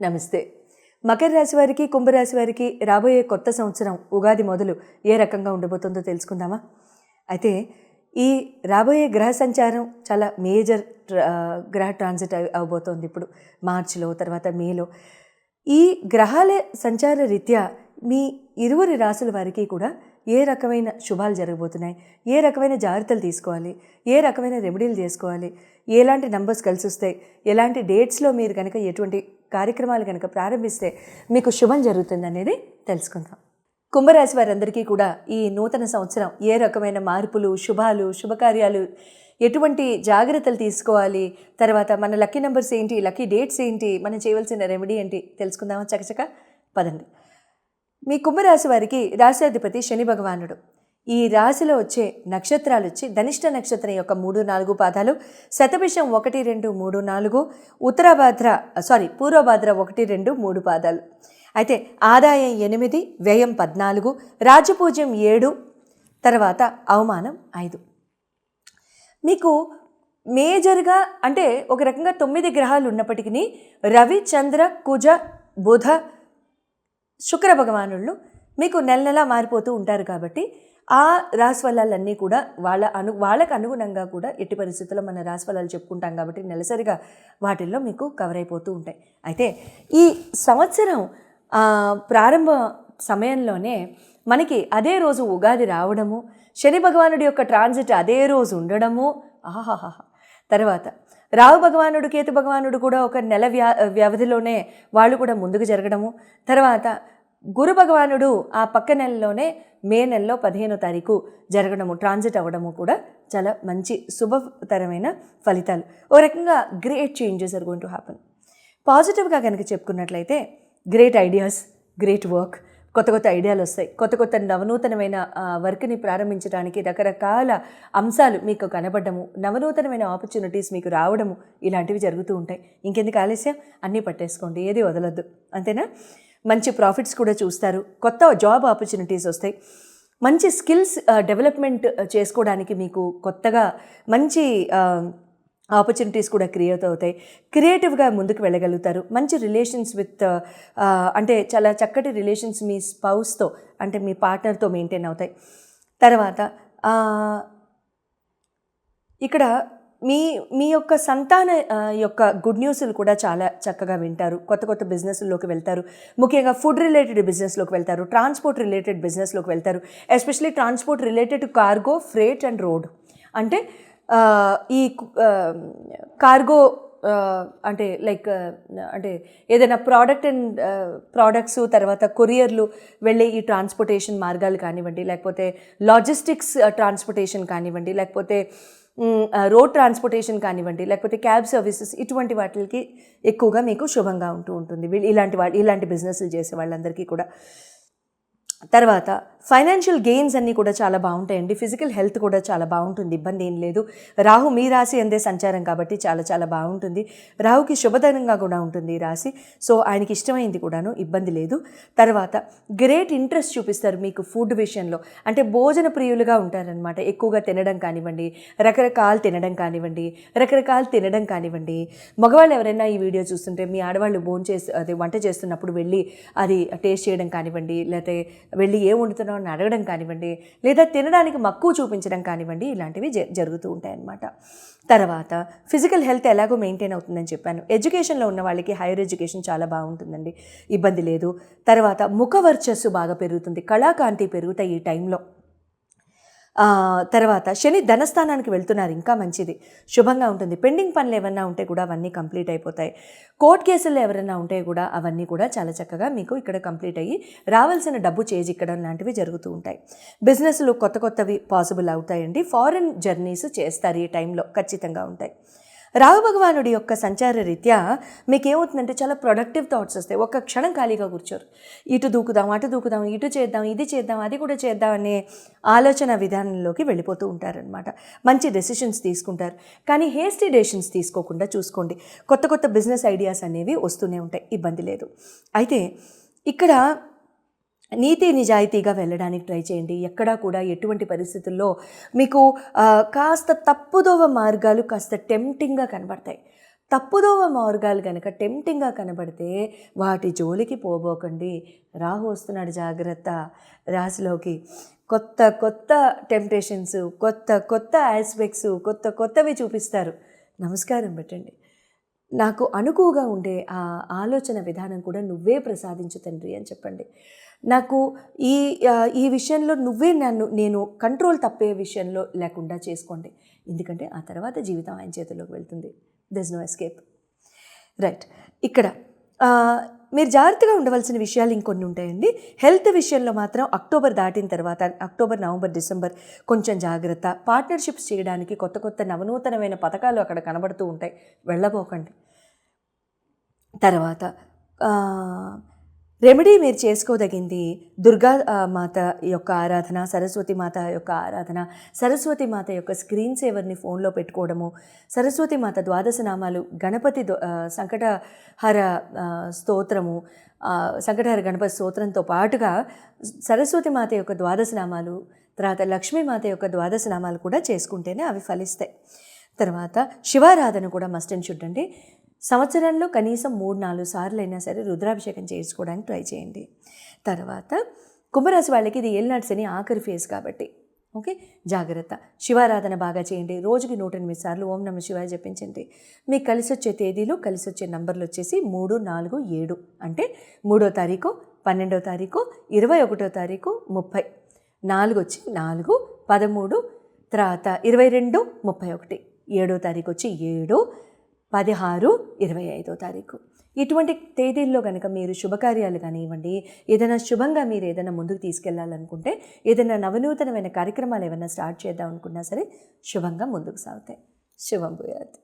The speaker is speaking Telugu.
నమస్తే. మకర రాశి వారికి కుంభరాశి వారికి రాబోయే కొత్త సంవత్సరం ఉగాది మొదలు ఏ రకంగా ఉండబోతుందో తెలుసుకుందామా? అయితే ఈ రాబోయే గ్రహ సంచారం చాలా మేజర్ గ్రహ ట్రాన్సిట్ అవబోతోంది ఇప్పుడు. మార్చిలో తర్వాత మేలో. ఈ గ్రహాల సంచార రీత్యా మీ ఇరువురి రాసుల వారికి కూడా ఏ రకమైన శుభాలు జరగబోతున్నాయి? ఏ రకమైన జాగ్రత్తలు తీసుకోవాలి? ఏ రకమైన రెమెడీలు చేసుకోవాలి? ఎలాంటి నంబర్స్ కలిసి వస్తాయి ఎలాంటి డేట్స్లో మీరు కనుక ఎటువంటి కార్యక్రమాలు కనుక ప్రారంభిస్తే మీకు శుభం జరుగుతుంది అనేది తెలుసుకుందాం. కుంభరాశి వారందరికీ కూడా ఈ నూతన సంవత్సరం ఏ రకమైన మార్పులు శుభాలు శుభకార్యాలు ఎటువంటి జాగ్రత్తలు తీసుకోవాలి? తర్వాత మన లక్కీ నెంబర్స్ ఏంటి? లక్కీ డేట్స్ ఏంటి? మనం చేయవలసిన రెమెడీ ఏంటి? తెలుసుకుందామా? చకచక పదండి. మీ కుంభరాశి వారికి రాశాధిపతి శని భగవానుడు. ఈ రాశిలో వచ్చే నక్షత్రాలు వచ్చి ధనిష్ట నక్షత్రం యొక్క మూడు నాలుగు పాదాలు శతభిషం ఒకటి రెండు మూడు నాలుగు ఉత్తరాభాద్ర సారీ పూర్వభాద్ర ఒకటి రెండు మూడు పాదాలు. అయితే ఆదాయం ఎనిమిది వ్యయం పద్నాలుగు రాజపూజ్యం ఏడు తర్వాత అవమానం ఐదు. మీకు మేజర్గా అంటే ఒక రకంగా తొమ్మిది గ్రహాలు ఉన్నప్పటికీ రవి చంద్ర కుజ బుధ శుక్ర భగవానుళ్ళు మీకు నెల నెలా మారిపోతూ ఉంటారు కాబట్టి ఆ రాశిఫలాలన్నీ కూడా వాళ్ళ అను వాళ్ళకు అనుగుణంగా కూడా ఎట్టి పరిస్థితుల్లో మన రాశిఫలాలు చెప్పుకుంటాం కాబట్టి నెలసరిగా వాటిల్లో మీకు కవర్ అయిపోతూ ఉంటాయి. అయితే ఈ సంవత్సరం ప్రారంభ సమయంలోనే మనకి అదే రోజు ఉగాది రావడము శని భగవానుడి యొక్క ట్రాన్సిట్ అదే రోజు ఉండడము ఆహాహా తర్వాత రావు భగవానుడు కేతు భగవానుడు కూడా ఒక నెల వ్యా వ్యవధిలోనే వాళ్ళు కూడా ముందుకు జరగడము. తర్వాత గురు భగవానుడు ఆ పక్క నెలలోనే మే నెలలో పదిహేనో తారీఖు జరగడము ట్రాన్సిట్ అవ్వడము కూడా చాలా మంచి శుభతరమైన ఫలితాలు. ఓ రకంగా great changes are going to happen. పాజిటివ్గా కనుక చెప్పుకున్నట్లయితే గ్రేట్ ఐడియాస్ గ్రేట్ వర్క్ కొత్త కొత్త ఐడియాలు వస్తాయి. కొత్త కొత్త నవనూతనమైన వర్క్ని ప్రారంభించడానికి రకరకాల అంశాలు మీకు కనబడము నవనూతనమైన ఆపర్చునిటీస్ మీకు రావడము ఇలాంటివి జరుగుతూ ఉంటాయి. ఇంకెందుకు ఆలస్యం? అన్నీ పట్టేసుకోండి ఏది వదలొద్దు. అంతేనా? మంచి ప్రాఫిట్స్ కూడా చూస్తారు. కొత్త జాబ్ ఆపర్చునిటీస్ వస్తాయి. మంచి స్కిల్స్ డెవలప్మెంట్ చేసుకోవడానికి మీకు కొత్తగా మంచి ఆపర్చునిటీస్ కూడా క్రియేట్ అవుతాయి. క్రియేటివ్గా ముందుకు వెళ్ళగలుగుతారు. మంచి రిలేషన్స్ విత్ uh, అంటే చాలా చక్కటి రిలేషన్స్ మీ స్పౌస్తో అంటే మీ పార్ట్నర్తో మెయింటైన్ అవుతాయి. తర్వాత ఇక్కడ మీ మీ యొక్క సంతాన యొక్క గుడ్ న్యూస్లు కూడా చాలా చక్కగా వింటారు. కొత్త కొత్త బిజినెస్లోకి వెళ్తారు. ముఖ్యంగా ఫుడ్ రిలేటెడ్ బిజినెస్లోకి వెళ్తారు. ట్రాన్స్పోర్ట్ రిలేటెడ్ బిజినెస్లోకి వెళ్తారు. Especially transport related cargo freight and road అంటే ఈ కార్గో అంటే లైక్ అంటే ఏదైనా ప్రోడక్ట్ అండ్ ప్రోడక్ట్స్ తర్వాత కొరియర్లు వెళ్ళే ఈ ట్రాన్స్పోర్టేషన్ మార్గాలు కానివ్వండి లేకపోతే లాజిస్టిక్స్ ట్రాన్స్పోర్టేషన్ కానివ్వండి లేకపోతే రోడ్ ట్రాన్స్పోర్టేషన్ కానివ్వండి లేకపోతే క్యాబ్ సర్వీసెస్ ఇటువంటి వాటికి ఎక్కువగా మీకు శుభంగా ఉంటూ ఉంటుంది. వీళ్ళు ఇలాంటి వాళ్ళు ఇలాంటి బిజినెస్లు చేసే వాళ్ళందరికీ కూడా. తర్వాత ఫైనాన్షియల్ గెయిన్స్ అన్నీ కూడా చాలా బాగుంటాయండి. ఫిజికల్ హెల్త్ కూడా చాలా బాగుంటుంది. ఇబ్బంది ఏం లేదు. రాహు మీ రాశి అందే సంచారం కాబట్టి చాలా చాలా బాగుంటుంది. రాహుకి శుభదనంగా కూడా ఉంటుంది ఈ రాశి. సో ఆయనకి ఇష్టమైంది కూడాను ఇబ్బంది లేదు. తర్వాత గ్రేట్ ఇంట్రెస్ట్ చూపిస్తారు మీకు ఫుడ్ విషయంలో. అంటే భోజన ప్రియులుగా ఉంటారనమాట ఎక్కువగా తినడం కానివ్వండి రకరకాలు తినడం కానివ్వండి రకరకాలు తినడం కానివ్వండి. మగవాళ్ళు ఎవరైనా ఈ వీడియో చూస్తుంటే మీ ఆడవాళ్ళు భోజనం చేసి అదే వంట చేస్తున్నప్పుడు వెళ్ళి అది టేస్ట్ చేయడం కానివ్వండి లేకపోతే వెళ్ళి ఏం వండుతున్నావు అని అడగడం కానివ్వండి లేదా తినడానికి మక్కువ చూపించడం కానివ్వండి ఇలాంటివి జరుగుతూ ఉంటాయన్నమాట. తర్వాత ఫిజికల్ హెల్త్ ఎలాగో మెయింటైన్ అవుతుందని చెప్పాను. ఎడ్యుకేషన్లో ఉన్న వాళ్ళకి హైయర్ ఎడ్యుకేషన్ చాలా బాగుంటుందండి. ఇబ్బంది లేదు. తర్వాత ముఖ వర్చస్సు బాగా పెరుగుతుంది. కళాకాంతి పెరుగుతాయి ఈ టైంలో. తర్వాత శని ధనస్థానానికి వెళ్తున్నారు ఇంకా మంచిది. శుభంగా ఉంటుంది. పెండింగ్ పనులు ఏమన్నా ఉంటే కూడా అవన్నీ కంప్లీట్ అయిపోతాయి. కోర్ట్ కేసులు ఎవరైనా ఉంటే కూడా అవన్నీ కూడా చాలా చక్కగా మీకు ఇక్కడ కంప్లీట్ అయ్యి రావాల్సిన డబ్బు చేజిక్కడం లాంటివి జరుగుతూ ఉంటాయి. బిజినెస్లు కొత్త కొత్తవి పాసిబుల్ అవుతాయండి. ఫారిన్ జర్నీస్ చేస్తారు ఈ టైంలో ఖచ్చితంగా ఉంటాయి. రాహు భగవానుడి యొక్క సంచార రీత్యా మీకు ఏమవుతుందంటే చాలా ప్రొడక్టివ్ థాట్స్ వస్తాయి. ఒక్క క్షణం ఖాళీగా కూర్చోరు. ఇటు దూకుదాం అటు దూకుదాం ఇటు చేద్దాం ఇది చేద్దాం అది కూడా చేద్దాం అనే ఆలోచన విధానంలోకి వెళ్ళిపోతూ ఉంటారనమాట మంచి డెసిషన్స్ తీసుకుంటారు. కానీ హేస్టీ డెసిషన్స్ తీసుకోకుండా చూసుకోండి. కొత్త కొత్త బిజినెస్ ఐడియాస్ అనేవి వస్తూనే ఉంటాయి. ఇబ్బంది లేదు. అయితే ఇక్కడ నీతి నిజాయితీగా వెళ్ళడానికి ట్రై చేయండి. ఎక్కడా కూడా ఎటువంటి పరిస్థితుల్లో మీకు కాస్త తప్పుదోవ మార్గాలు కాస్త టెంప్టింగ్గా కనబడతాయి. తప్పుదోవ మార్గాలు కనుక టెంప్టింగ్గా కనబడితే వాటి జోలికి పోబోకండి. రాహు వస్తున్నాడు జాగ్రత్త. రాశిలోకి కొత్త కొత్త టెంప్టేషన్స్ కొత్త కొత్త ఆస్పెక్ట్స్ కొత్త కొత్తవి చూపిస్తారు. నమస్కారం పెట్టండి. నాకు అనుకువగా ఉండే ఆ ఆలోచన విధానం కూడా నువ్వే ప్రసాదించు తండ్రి అని చెప్పండి. నాకు ఈ ఈ విషయంలో నువ్వే నన్ను నేను కంట్రోల్ తప్పే విషయంలో లేకుండా చేసుకోండి. ఎందుకంటే ఆ తర్వాత జీవితం ఆయన చేతిలోకి వెళ్తుంది. దిస్ నో ఎస్కేప్ రైట్ ఇక్కడ మీరు జాగ్రత్తగా ఉండవలసిన విషయాలు ఇంకొన్ని ఉంటాయండి. హెల్త్ విషయంలో మాత్రం అక్టోబర్ దాటిన తర్వాత అక్టోబర్ నవంబర్ డిసెంబర్ కొంచెం జాగ్రత్త. పార్ట్నర్షిప్స్ చేయడానికి కొత్త కొత్త నవనూతనమైన పథకాలు అక్కడ కనబడుతూ ఉంటాయి. వెళ్ళబోకండి. తర్వాత రెమెడీ మీరు చేసుకోదగింది దుర్గా మాత యొక్క ఆరాధన సరస్వతి మాత యొక్క ఆరాధన సరస్వతి మాత యొక్క స్క్రీన్ సేవర్ని ఫోన్లో పెట్టుకోవడము సరస్వతి మాత ద్వాదశ నామాలు గణపతి సంకటహర స్తోత్రము సంకటహర గణపతి స్తోత్రంతో పాటుగా సరస్వతి మాత యొక్క ద్వాదశ నామాలు తర్వాత లక్ష్మీమాత యొక్క ద్వాదశ నామాలు కూడా చేసుకుంటేనే అవి ఫలిస్తాయి. తర్వాత శివారాధన కూడా మస్ట్ అండ్. చూడండి సంవత్సరంలో కనీసం మూడు నాలుగు సార్లు అయినా సరే రుద్రాభిషేకం చేసుకోవడానికి ట్రై చేయండి. తర్వాత కుంభరాశి వాళ్ళకి ఇది ఏలినాటి శని ఆఖరి ఫేజ్ కాబట్టి ఓకే? జాగ్రత్త. శివారాధన బాగా చేయండి. రోజుకి నూట ఎనిమిది సార్లు ఓం నమ శివాయ జపించండి. మీకు కలిసి వచ్చే తేదీలు కలిసి వచ్చే నంబర్లు వచ్చేసి మూడు నాలుగు ఏడు. అంటే మూడో తారీఖు పన్నెండో తారీఖు ఇరవై ఒకటో తారీఖు ముప్పై. నాలుగు వచ్చి నాలుగు పదమూడు తర్వాత ఇరవై రెండు ముప్పై ఒకటి. ఏడో తారీఖు వచ్చి ఏడు పదహారు ఇరవై ఐదో తారీఖు. ఇటువంటి తేదీల్లో కనుక మీరు శుభకార్యాలు కానివ్వండి ఏదైనా శుభంగా మీరు ఏదైనా ముందుకు తీసుకెళ్ళాలనుకుంటే ఏదైనా నవనూతనమైన కార్యక్రమాలు ఏమైనా స్టార్ట్ చేద్దాం అనుకున్నా సరే శుభంగా ముందుకు సాగుతాయి. శుభం భూయాత్.